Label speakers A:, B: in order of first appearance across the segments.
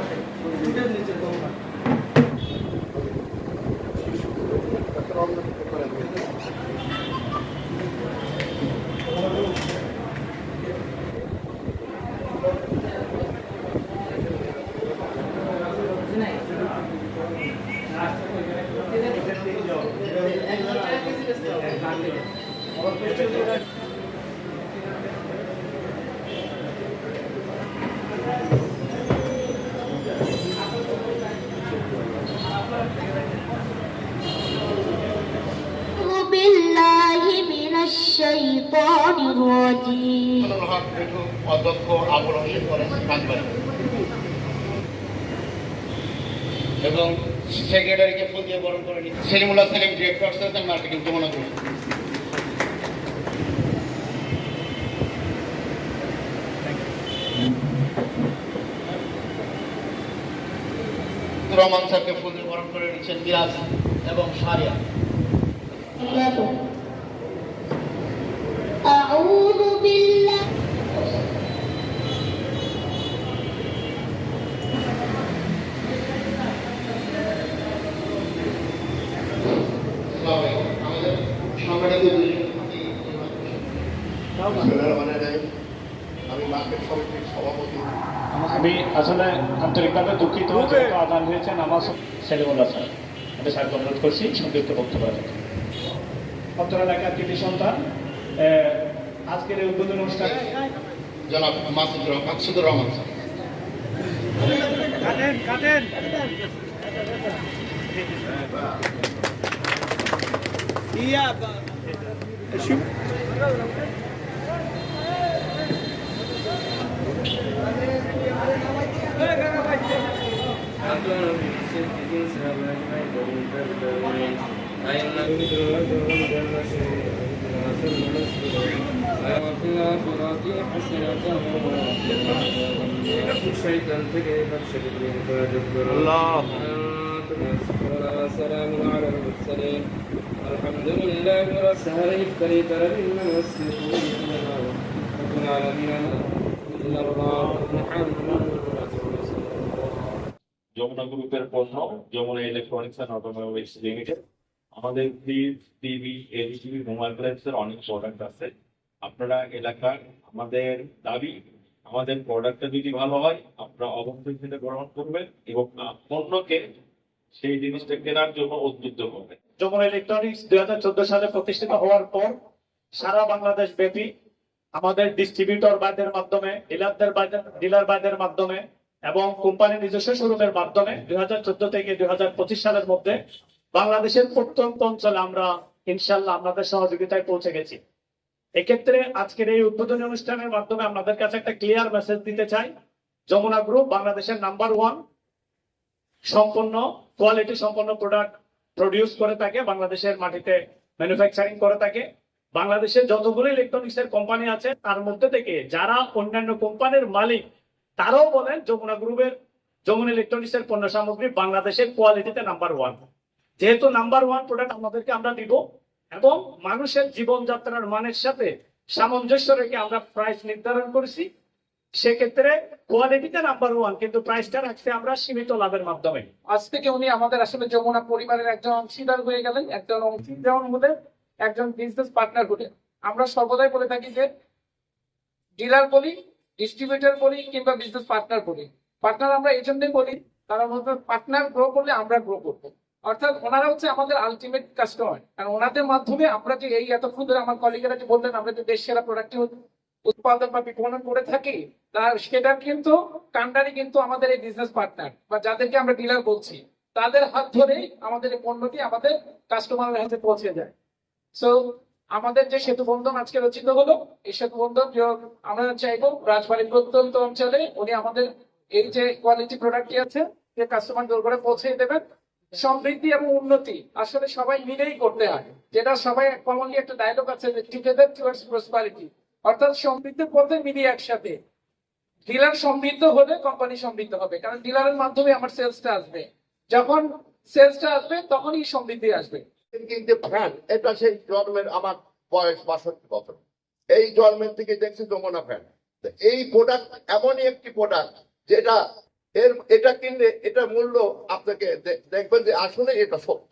A: Student অধ্যক্ষ আবুল হোসেন এবং সেক্রেটারিকে ফুল দিয়ে বরণ করে নিচ্ছি। Selimullah Selim director sales marketing Jamuna group Rahman স্যারকে ফুল দিয়ে বরণ করে নিচ্ছেন মিরাজ এবং সারিয়া। আমি
B: আসলে আন্তরিকভাবে দুঃখিত আদান হয়েছে নামাজ সেলিমুল্লাহ স্যার। আমি স্যারকে অনুরোধ করছি সংক্ষিপ্ত বক্তব্য রাখতে। অত্র এলাকার কৃতি সন্তান। আজকের এই উদ্বোধন অনুষ্ঠানে
A: জনাব মাসুদুর রহমান মাকসুদুর রহমান স্যার।
C: شيطان فكيف ارشد من فاجبر الله سلام على المرسلين الحمد لله رسول يفتري تربينا والسيطان وكن على ديننا إلا الله محمد رسول الله
D: যমুনা গ্রুপের পণ্য Jamuna electronics and automobiles limited আমাদের ফ্রিজ টিভি এলইডি মোবাইল এর অনেক প্রোডাক্ট আছে আপনারা এলাকার আমাদের দাবি আমাদের প্রোডাক্টটা যদি ভালো হয় আপনারা অবশ্যই সেটা গ্রহণ করবেন এবং পণ্যকে সেই জিনিসটা কেনার জন্য উদ্বুদ্ধ করবেন
B: যমুনা ইলেকট্রনিক্স দুই হাজার চোদ্দ সালে প্রতিষ্ঠিত হওয়ার পর সারা বাংলাদেশ ব্যাপী আমাদের ডিস্ট্রিবিউটর বাইদের মাধ্যমে ডিলারদের বাইদের ডিলার বাইদের মাধ্যমে এবং কোম্পানির নিজস্ব শোরুমের মাধ্যমে দুই হাজার চোদ্দ থেকে দুই হাজার পঁচিশ সালের মধ্যে বাংলাদেশের প্রত্যন্ত অঞ্চলে আমরা ইনশাল্লাহ আপনাদের সহযোগিতায় পৌঁছে গেছি। এক্ষেত্রে আজকের এই উদ্বোধনী অনুষ্ঠানের মাধ্যমে আপনাদের কাছে একটা ক্লিয়ার মেসেজ দিতে চাই। যমুনা গ্রুপ বাংলাদেশের নাম্বার ওয়ান সম্পন্ন কোয়ালিটি সম্পন্ন প্রোডাক্ট প্রডিউস করে থাকে, বাংলাদেশের মাটিতে ম্যানুফ্যাকচারিং করে থাকে। বাংলাদেশের যতগুলো ইলেকট্রনিক্স এর কোম্পানি আছে, তার মধ্যে থেকে যারা অন্যান্য কোম্পানির মালিক, তারাও বলেন যমুনা গ্রুপের, যমুনা ইলেকট্রনিক্স এর পণ্য সামগ্রী বাংলাদেশের কোয়ালিটিতে নাম্বার ওয়ান যেহেতু নাম্বার ওয়ান প্রোডাক্ট আমাদেরকে আমরা দিব, এবং মানুষের জীবনযাত্রার মানের সাথে সামঞ্জস্য রেখে আমরা প্রাইস নির্ধারণ করেছি সেক্ষেত্রে কোয়ালিটিতে নাম্বার ওয়ান কিন্তু প্রাইসটা রাখছি আমরা সীমিত লাভের মাধ্যমে।
E: আজ থেকে উনি আমাদের আসলে যমুনা পরিবারের একজন অংশীদার হয়ে গেলেন, একজন অংশীদার হলে একজন বিজনেস পার্টনার হলে আমরা সর্বদাই বলে থাকি যে ডিলার বলি ডিস্ট্রিবিউটার বলি কিংবা বিজনেস পার্টনার বলি। পার্টনার আমরা এই জন্যই বলি, কারণ হচ্ছে পার্টনার গ্রো করলে আমরা গ্রো করব। অর্থাৎ ওনারা হচ্ছে আমাদের আলটিমেট কাস্টমার কারণ ওনাদের মাধ্যমে আমরা যে এই এতক্ষণ ধরে আমার কলিগেরা যে বললেন, আমরা যে দেশ সেরা প্রোডাক্ট উৎপাদন বা বিপণন করে থাকি, তার সেটা কিন্তু কান্ডারি কিন্তু আমাদের এই বিজনেস পার্টনার বা যাদেরকে আমরা ডিলার বলছি, তাদের হাত ধরেই আমাদের এই পণ্যটি আমাদের কাস্টমারের হাতে পৌঁছে যায়। সো আমাদের যে সেতু বন্ধন আজকে রচিত হলো, এই সেতু বন্ধন আমরা চাইব রাজবাড়ির প্রত্যন্ত অঞ্চলে উনি আমাদের এই যে কোয়ালিটি প্রোডাক্টটি আছে, যে কাস্টমার দূর করে পৌঁছে দেবেন। সমৃদ্ধি এবং উন্নতি আসলে সবাই মিলেই করতে হয়। যেটা সবাই কমনলি একটা ডায়লগ আছে যে টুগেদার টুয়ার্ডস প্রসপারিটি অর্থাৎ সমৃদ্ধির পথে মিলিয়ে একসাথে। ডিলার সমৃদ্ধ হলে কোম্পানি সমৃদ্ধ হবে, কারণ ডিলারের মাধ্যমে আমার সেলসটা আসবে। যখন সেলসটা আসবে, তখনই সমৃদ্ধি আসবে।
A: কিন্তু ফ্যান এটা সেই জন্মের আমার বয়স বাষট্টি বছর। এই জন্মের থেকে দেখছি যমুনা ফ্যান এই প্রোডাক্ট এমনই একটি প্রোডাক্ট যেটা এর, এটা কিনলে এটা মূল্য আপনাকে দেখবেন যে আসলে এটা সত্য।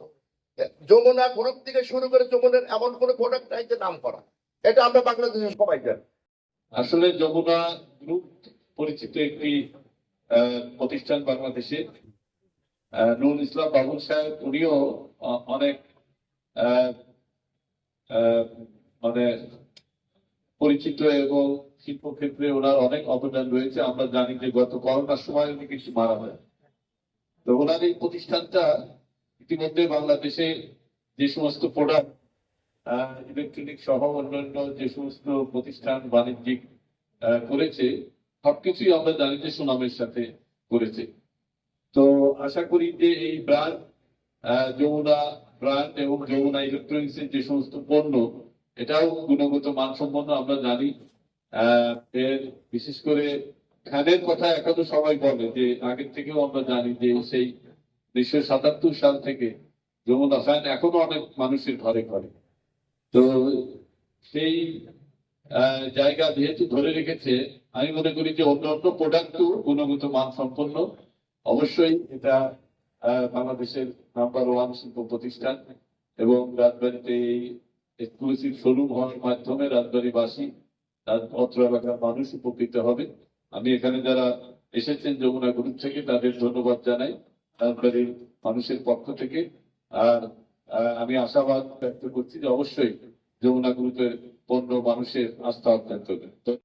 A: যমুনা গ্রুপ থেকে শুরু করে যমুনার এমন কোনো প্রোডাক্ট নাই যে নাম করা। এটা আমরা বাংলাদেশের সবাই জানি।
D: আসলে যমুনা গ্রুপ পরিচিত একটি প্রতিষ্ঠান বাংলাদেশে। নুরুল ইসলাম বাবুল সাহেব, উনিও অনেক
F: মানে পরিচিত এবং শিল্পক্ষেত্রে ওনার অনেক অবদান রয়েছে। আমরা জানি যে গত করোনার সময় উনি কিছু মারা হয় তো ওনার এই প্রতিষ্ঠানটা ইতিমধ্যে বাংলাদেশে যে সমস্ত প্রোডাক্ট ইলেকট্রনিক সহ অন্যান্য যে সমস্ত প্রতিষ্ঠান বাণিজ্যিক করেছে, সবকিছুই আমরা জানি যে সুনামের সাথে করেছে। তো আশা করি যে এই ব্র্যান্ড যমুনা ব্র্যান্ড এবং যমুনা ইলেকট্রনিক্স এর যে সমস্ত পণ্য, এটাও গুণগত মানসম্পন্ন আমরা জানি। এর বিশেষ করে ফ্যানের কথা এখনও সবাই বলে যে আগের থেকেও আমরা জানি যে সেই উনিশশো সাতাত্তর সাল থেকে যমুনা ফ্যান এখনও অনেক মানুষের ঘরে ঘরে। তো সেই জায়গা যেহেতু ধরে রেখেছে, আমি মনে করি যে অন্য অন্য প্রোডাক্টও গুণগত মান সম্পন্ন অবশ্যই এটা বাংলাদেশের নাম্বার ওয়ান শিল্প প্রতিষ্ঠান এবং রাজবাড়িতে এই এক্সক্লুসিভ শোরুম হওয়ার মাধ্যমে রাজবাড়িবাসী রাজ- অত্র এলাকার মানুষ উপকৃত হবে। আমি এখানে যারা এসেছেন যমুনা গ্রুপ থেকে, তাদের ধন্যবাদ জানাই রাজবাড়ির মানুষের পক্ষ থেকে। আর আমি আশাবাদ ব্যক্ত করছি যে অবশ্যই যমুনা গ্রুপের পণ্য মানুষের আস্থা অর্জন করবে তো